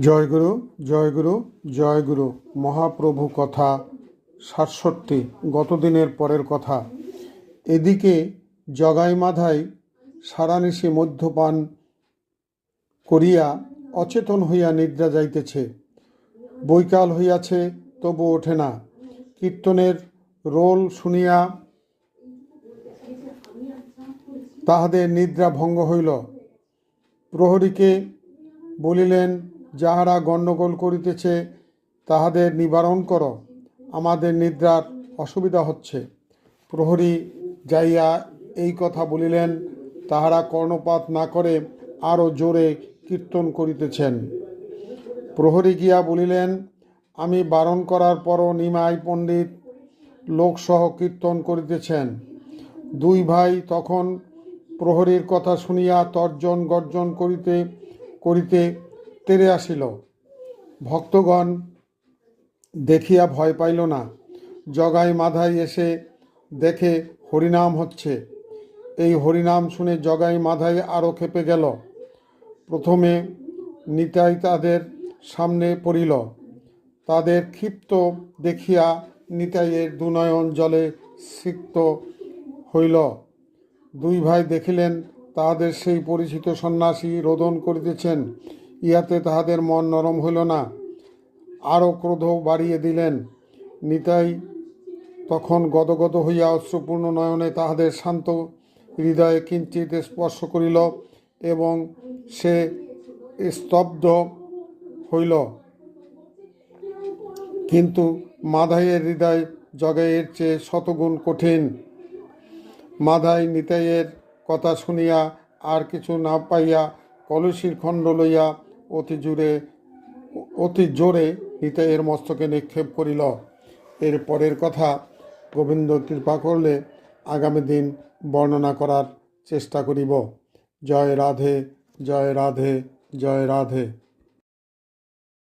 জয়গুরু জয়গুরু জয়গুরু মহাপ্রভু কথা সাতষট্টি, গতদিনের পরের কথা। এদিকে জগাই মাধাই সারানিশি মদ্যপান করিয়া অচেতন হইয়া নিদ্রা যাইতেছে। বৈকাল হইয়াছে, তবু ওঠে না। কীর্তনের রোল শুনিয়া তাহাদের নিদ্রা ভঙ্গ হইল। প্রহরীকে বলিলেন যাহারা গণ্ডগোল করিতেছে, তাহাদের নিবারণ করো। আমাদের নিদ্রার অসুবিধা হচ্ছে। প্রহরী যাইয়া এই কথা বলিলেন, তাহারা কর্ণপাত না করে আরও জোরে কীর্তন করিতেছেন। প্রহরী গিয়া বলিলেন, আমি বারণ করার পরও নিমাই পণ্ডিত লোকসহ কীর্তন করিতেছেন। দুই ভাই তখন প্রহরীর কথা শুনিয়া তর্জন গর্জন করিতে করিতে তেরে আসিল। ভক্তগণ দেখিয়া ভয় পাইল না। জগাই মাধাই এসে দেখে হরিনাম হচ্ছে। এই হরিনাম শুনে জগাই মাধাই আরও খেপে গেল। প্রথমে নিতাই তাদের সামনে পড়িল। তাদের ক্ষিপ্ত দেখিয়া নিতাইয়ের দুনয়ন জলে সিক্ত হইল। দুই ভাই দেখিলেন, তাহাদের সেই পরিচিত সন্ন্যাসী রোদন করিতেছেন। ইহাতে তাহাদের মন নরম হইল না। আরও ক্রোধ বাড়িয়ে দিলেন। নিতাই তখন গদগদ হইয়া অশ্রুপূর্ণ নয়নে তাহাদের শান্ত হৃদয়ে কিঞ্চিত স্পর্শ করিল এবং সে স্তব্ধ হইল। কিন্তু মাধাইয়ের হৃদয় জগাইয়ের চেয়ে শতগুণ কঠিন। মাধাই নিতাইয়ের কথা শুনিয়া আর কিছু না পাইয়া কলসির খণ্ড লইয়া অতি জোরে অতি জোরে নিতাইয়ের মস্তকে নিক্ষেপ করিল। এর পরের কথা গোবিন্দ কৃপা করলে আগামী দিন বর্ণনা করার চেষ্টা করিব। জয় রাধে জয় রাধে জয় রাধে।